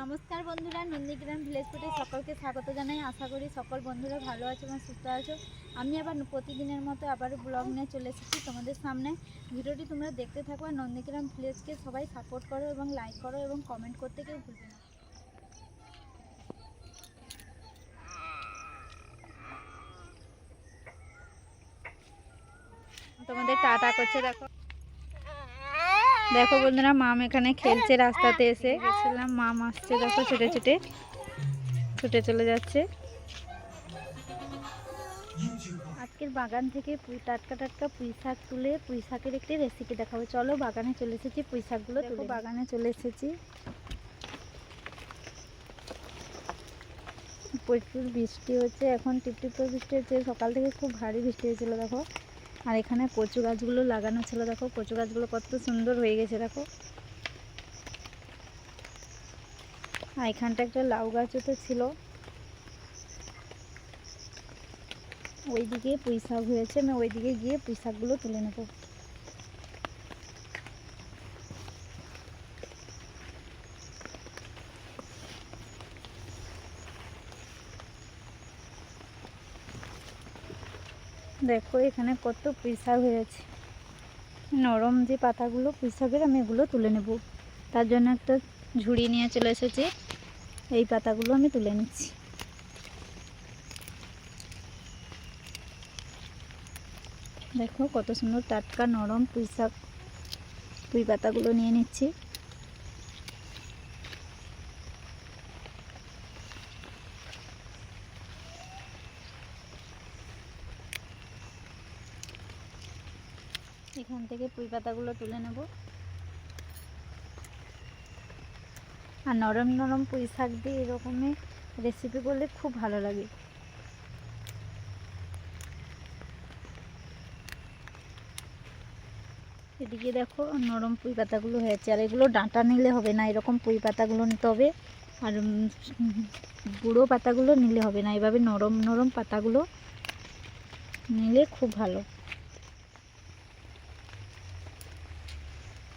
নমস্কার বন্ধুরা, নন্দীগ্রাম ভিলেজ ফুটে সকলকে স্বাগত জানাই। আশা করি সকল বন্ধুরা ভালো আছো এবং সুস্থ আছো। আমি আবার প্রতিদিনের মতো আবার ব্লগ নিয়ে চলে এসেছি তোমাদের সামনে। ভিডিওটি তোমরা দেখতে থাকো আর নন্দীগ্রাম ভিলেজকে সবাই সাপোর্ট করো এবং লাইক করো এবং কমেন্ট করতে কেউ ভুলবে না। তোমাদের টাটা করছে, দেখো। দেখো বন্ধুরা মাম এখানে খেলছে রাস্তাতে এসে। গেছিলাম মাম আসছে দেখো ছুটে ছুটে। ছুটে চলে যাচ্ছে। আজকের বাগান থেকে পুঁই টাটকা টাটকা পুঁই শাক তুলে পুঁই শাকের একটি রেসিপি দেখাবো। চলো বাগানে চলে এসেছি পুঁই শাকগুলো দেখো বাগানে চলে এসেছি। প্রচুর বৃষ্টি হচ্ছে এখন টিপটিপ করে বৃষ্টি হচ্ছে। সকাল থেকে খুব ভারী বৃষ্টি হয়েছিল দেখো। আর এখানে কচু গাছগুলো লাগানো ছিল, দেখো। কচু গাছগুলো কত সুন্দর হয়ে গেছে, দেখো। আর এখানটা একটা লাউ গাছও তো ছিল। ওইদিকে পুঁই শাক হয়েছে, আমি ওইদিকে গিয়ে পুঁই শাকগুলো তুলে নেব। দেখো, এখানে কত পুঁই শাক হয়েছে। নরম যে পাতাগুলো পুঁই আমি এগুলো তুলে নেব। তার জন্য একটা ঝুড়ি নিয়ে চলে এসেছি। এই পাতাগুলো আমি তুলে নিচ্ছি। দেখো, কত সুন্দর টাটকা নরম পুঁই শাক পুঁই পাতাগুলো নিয়ে নিচ্ছি। এখান থেকে পুঁই পাতাগুলো তুলে নেব। আর নরম নরম পুঁই শাক দিয়ে এরকমই রেসিপি করলে খুব ভালো লাগে। এদিকে দেখো নরম পুঁই পাতাগুলো হয়েছে, আর এগুলো ডাঁটা নিলে হবে না, এরকম পুঁই পাতাগুলো নিতে হবে। আর বুড়ো পাতাগুলো নিলে হবে না, এভাবে নরম নরম পাতাগুলো নিলে খুব ভালো।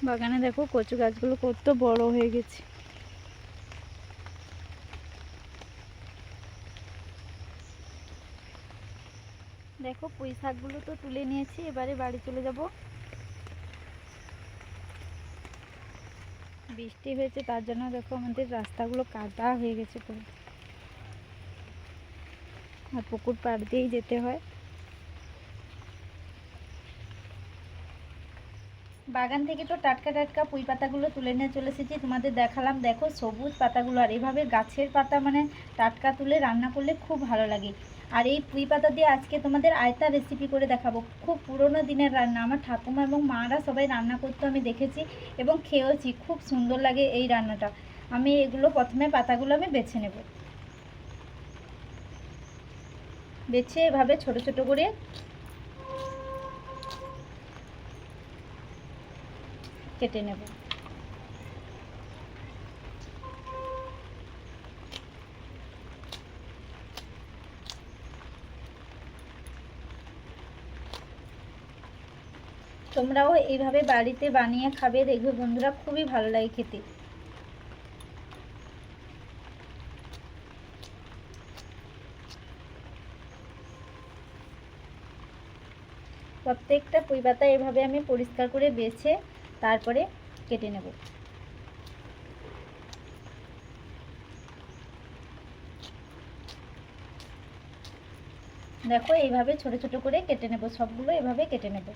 বাগানে দেখো কচু গাছগুলো কত বড় হয়ে গেছে। দেখো পুঁই শাকগুলো তো তুলে নিয়েছি, এবারে বাড়ি চলে যাব। বৃষ্টি হয়েছে, তার জন্য দেখো আমাদের রাস্তাগুলো কাদা হয়ে গেছে পুরো। আর পুকুর পাড় দিয়েই যেতে হয়। বাগান থেকে তো টাটকা টাটকা পুঁই পাতাগুলো তুলে নিয়ে চলে এসেছি। তোমাদের দেখালাম, দেখো সবুজ পাতাগুলো, আর এভাবে গাছের পাতা মানে টাটকা তুলে রান্না করলে খুব ভালো লাগে। আর এই পুঁই পাতা দিয়ে আজকে তোমাদের আয়তা রেসিপি করে দেখাবো। খুব পুরনো দিনের রান্না, আমার ঠাকুমা এবং মারা সবাই রান্না করতে, আমি দেখেছি এবং খেয়েওছি, খুব সুন্দর লাগে এই রান্নাটা। আমি এগুলো প্রথমে পাতাগুলো আমি বেছে নেব। বেছে এভাবে ছোট ছোট করে কেটে নেব। তোমরাও এইভাবে বাড়িতে বানিয়ে খাবে, দেখবে বন্ধুরা খুবই ভালো লাগে খেতে। প্রত্যেকটা পুঁই পাতা এভাবে আমি পরিষ্কার করে বেছে তারপরে কেটে নেব। দেখো, এইভাবে ছোট ছোট করে কেটে নেব। সবগুলো এভাবে কেটে নেব।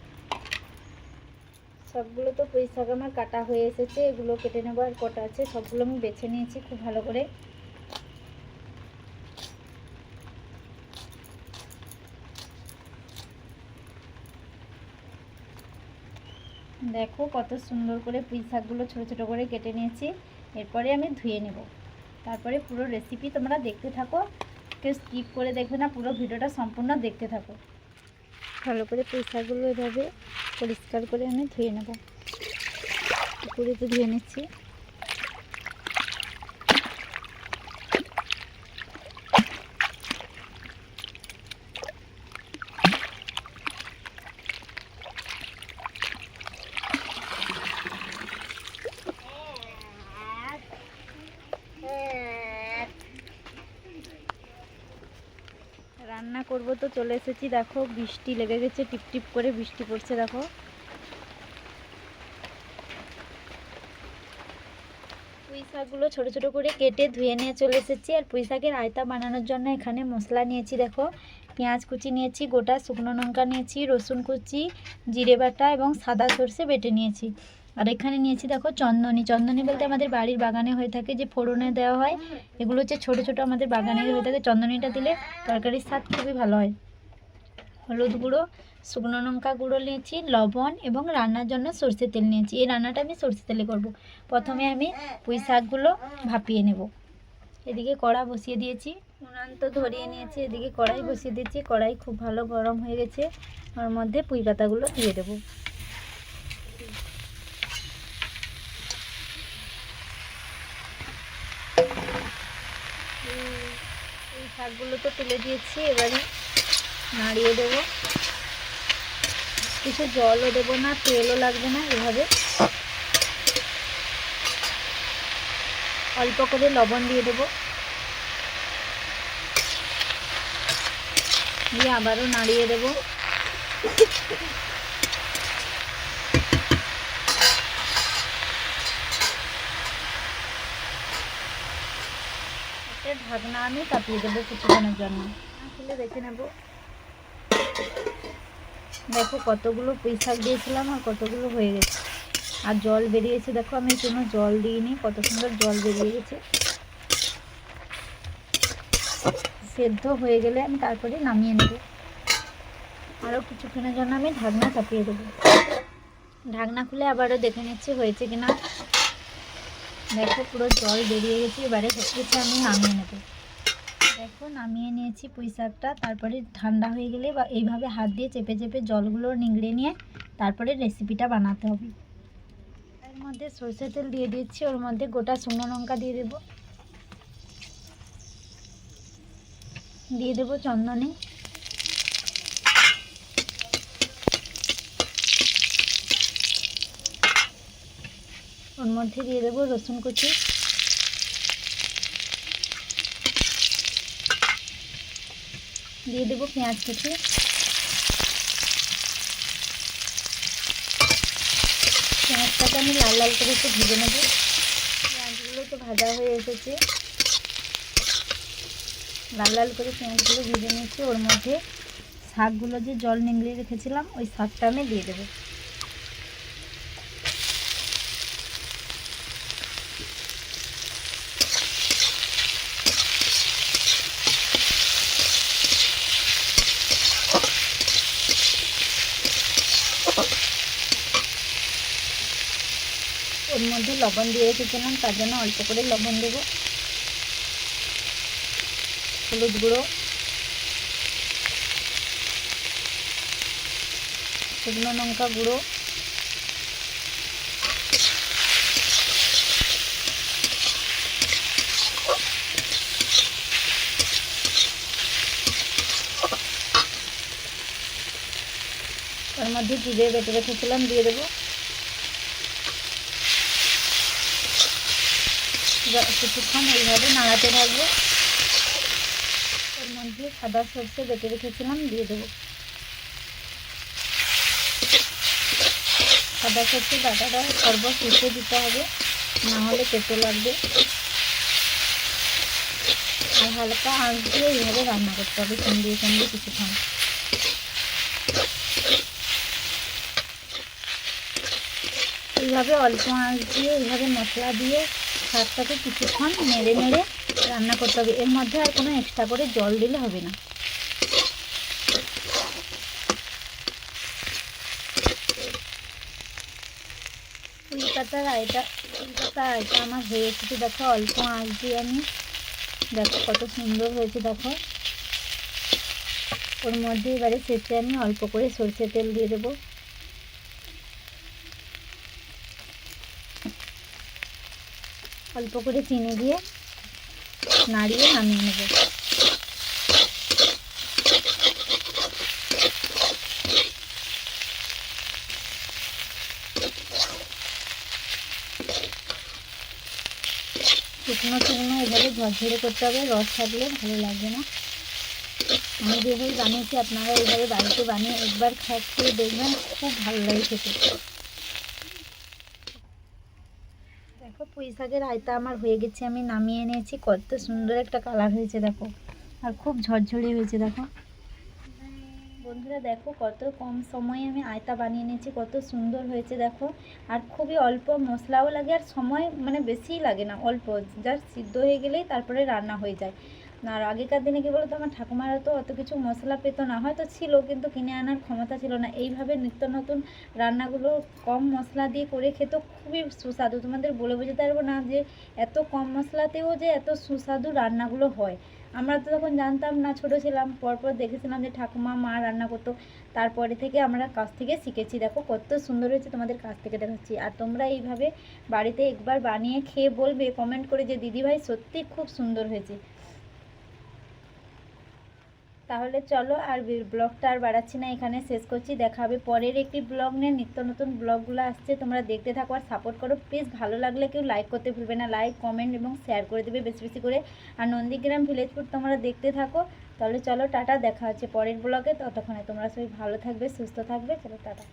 সবগুলো তো পুঁই শাক আমার কাটা হয়ে এসেছে। এগুলো কেটে নেব আর কটা আছে। সবগুলো আমি বেছে নিয়েছি খুব ভালো করে। দেখো কত সুন্দর করে পুঁই শাকগুলো ছোটো ছোটো করে কেটে নিয়েছি। এরপরে আমি ধুয়ে নেব। তারপরে পুরো রেসিপি তোমরা দেখতে থাকো। কেউ স্কিপ করে দেখবে না, পুরো ভিডিওটা সম্পূর্ণ দেখতে থাকো। ভালো করে পুঁই শাকগুলো এভাবে পরিষ্কার করে আমি ধুয়ে নেব। পুকুরেতে ধুয়ে নিচ্ছি। করব তো চলে এসেছি, দেখো বৃষ্টি লেগে গেছে, টিপ টিপ করে বৃষ্টি পড়ছে, দেখো। পুঁই শাকগুলো ছোটো ছোটো করে কেটে ধুয়ে নিয়ে চলে এসেছি, আর পুঁই শাকের আয়তা বানানোর জন্য এখানে মশলা নিয়েছি, দেখো। পেঁয়াজ কুচি নিয়েছি, গোটা শুকনো লঙ্কা নিয়েছি, রসুন কুচি, জিরে বাটা এবং সাদা সর্ষে বেটে নিয়েছি। আর এখানে নিয়েছি দেখো চন্দনী। চন্দনী বলতে আমাদের বাড়ির বাগানে হয়ে থাকে যে ফোড়নে দেওয়া হয়, এগুলো হচ্ছে ছোটো ছোটো আমাদের বাগানে হয়ে থাকে। চন্দনীটা দিলে তরকারির স্বাদ খুবই ভালো হয়। হলুদ গুঁড়ো, শুকনো লঙ্কা গুঁড়ো নিয়েছি, লবণ এবং রান্নার জন্য সর্ষে তেল নিয়েছি। এই রান্নাটা আমি সর্ষে তেলে করব। প্রথমে আমি পুঁই শাকগুলো ভাপিয়ে নেব। এদিকে কড়া বসিয়ে দিয়েছি। উনান তো ধরিয়ে নিয়েছি। এদিকে কড়াই বসিয়ে দিয়েছি। কড়াই খুব ভালো গরম হয়ে গেছে। ওর মধ্যে পুঁই পাতাগুলো দিয়ে দেবো এই শাকগুলো তো তুলে দিয়েছি এবারে নাড়িয়ে দেবো। কিছু জলও দেবো না, তেলও লাগবে না এভাবে। অল্প করে লবণ দিয়ে দেবো। দিয়ে আবারও নাড়িয়ে দেবো একটা ঢাকনা আমি চাপিয়ে দেবো কিছুক্ষণের জন্য। খুলে দেখে নেব। দেখো কতগুলো পুঁই দিয়েছিলাম আর কতগুলো হয়ে গেছে। আর জল বেরিয়েছে, দেখো আমি কোনো জল দিইনি, কত সুন্দর জল বেরিয়ে গেছে। সেদ্ধ হয়ে গেলে আমি তারপরে নামিয়ে নেব। আরও কিছুক্ষণের জন্য আমি ঢাকনা চাপিয়ে দেবো। ঢাকনা খুলে আবারও দেখে নিচ্ছি হয়েছে কিনা। দেখো, পুরো জল বেরিয়ে গেছে, এবারে হচ্ছে আমি নামিয়ে নেব। দেখো, নামিয়ে নিয়েছি পুঁই শাকটা, তারপরে ঠান্ডা হয়ে গেলে বা এইভাবে হাত দিয়ে চেপে চেপে জলগুলো নিংড়ে নিয়ে তারপরে রেসিপিটা বানাতে হবে। এর মধ্যে সরষের তেল দিয়ে দিচ্ছি, ওর মধ্যে গোটা শুকনো লঙ্কা দিয়ে দেবো। দিয়ে দেবো চন্দনে। ওর মধ্যে দিয়ে দেবো রসুন কুচি। দিয়ে দেবো পেঁয়াজ কুচি। পেঁয়াজটাকে আমি লাল লাল করে একটু ভেজে নেব। পেঁয়াজগুলো তো ভাজা হয়ে এসেছে। লাল লাল করে পেঁয়াজগুলো ভেজে নিয়েছি। ওর মধ্যে শাকগুলো যে জল নিংড়ে রেখেছিলাম, ওই শাকটা আমি দিয়ে দেবো। মধ্যে লবণ দিয়ে রেখেছিলাম, তার জন্য অল্প করে লবণ দেবো। হলুদ গুঁড়ো। শুকনো লঙ্কা গুঁড়ো। তার মধ্যে জিরে বেটে রেখেছিলাম, দিয়ে দেবো। কিছুক্ষণ এইভাবে নাড়াতে থাকব। এর মধ্যে সাদা সর্ষে বেটে রেখেছিলাম, দিয়ে দেবো। সাদা সর্ষে বাটাটা সর্বশেষে দিতে হবে, না হলে লাগবে। আর হালকা আঁচ দিয়ে এইভাবে রান্না করতে হবে সন্ধিয়ে সন্ধিয়ে কিছুক্ষণ। এইভাবে অল্প আঁচ দিয়ে এইভাবে মশলা দিয়ে শাকটাকে কিছুক্ষণ নেড়ে নেড়ে রান্না করতে হবে। এর মধ্যে আর কোনো এক্সট্রা করে জল দিলে হবে না। ফুল পাতার আয়টা আমার হয়ে এসেছে। দেখো অল্প আঁচ দিয়ে আমি, দেখো কত সুন্দর হয়েছে, দেখো। ওর মধ্যে এবারে শেষে আমি অল্প করে সরষে তেল দিয়ে দেবো। অল্প করে চিনি দিয়ে নাড়িয়ে নামিয়ে নেব। শুকনো শুকনো এভাবে ঝরঝরে করতে হবে, রস থাকলে ভালো লাগবে না। আমি যেভাবে বানিয়েছি, আপনারা এইভাবে বাড়িতে বানিয়ে একবার খা- খেয়ে দেখবেন, খুব ভালো লাগে খেতে দেখো পুঁই শাকের রায়তা আমার হয়ে গেছে, আমি নামিয়ে এনেছি। কত সুন্দর একটা কালার হয়েছে, দেখো। আর খুব ঝরঝরে হয়েছে, দেখো। বন্ধুরা, দেখো, কত কম সময়ে আমি আয়তা বানিয়ে নিয়েছি কত সুন্দর হয়েছে, দেখো। আর খুবই অল্প মশলাও লাগে, আর সময় মানে বেশি লাগে না, অল্প। জাস্ট সিদ্ধ হয়ে গেলেই তারপরে রান্না হয়ে যায়। আর আগেকার দিনে কী বলতো, আমার ঠাকুমারা তো অত কিছু মশলা পেতো না। হয়তো ছিল, কিন্তু কিনে আনার ক্ষমতা ছিল না। এইভাবে নিত্য নতুন রান্নাগুলো কম মশলা দিয়ে করে খেত, খুবই সুস্বাদু। তোমাদের বলে বোঝাতে পারব না যে এত কম মশলাতেও যে এত সুস্বাদু রান্নাগুলো হয়। আমরা তো তখন জানতাম না, ছোটো ছিলাম, পরপর দেখেছিলাম যে ঠাকুমা, মা রান্না করতো। তারপরে থেকে আমরা কাছ থেকে শিখেছি, দেখো কত সুন্দর হয়েছে তোমাদের কাছ থেকে দেখাচ্ছি। আর তোমরা এইভাবে বাড়িতে একবার বানিয়ে খেয়ে বলবে কমেন্ট করে যে, দিদিভাই সত্যি খুব সুন্দর হয়েছে। তাহলে চলো আর ব্লগটা আর বাড়াচ্ছি না, এখানে শেষ করছি। দেখা হবে পরের একটি ব্লগ নিয়ে। নিত্য নতুন ব্লগগুলো আসছে, তোমরা দেখতে থাকো আর সাপোর্ট করো। প্লিজ ভালো লাগলে কেউ লাইক করতে ভুলবে না। লাইক কমেন্ট এবং শেয়ার করে দেবে বেশি বেশি করে। আর নন্দীগ্রাম ভিলেজপুর তোমরা দেখতে থাকো। তাহলে চলো, টাটা। দেখা হচ্ছে পরের ব্লগে। ততক্ষণে তোমরা সবাই ভালো থাকবে, সুস্থ থাকবে। চলো, টাটা।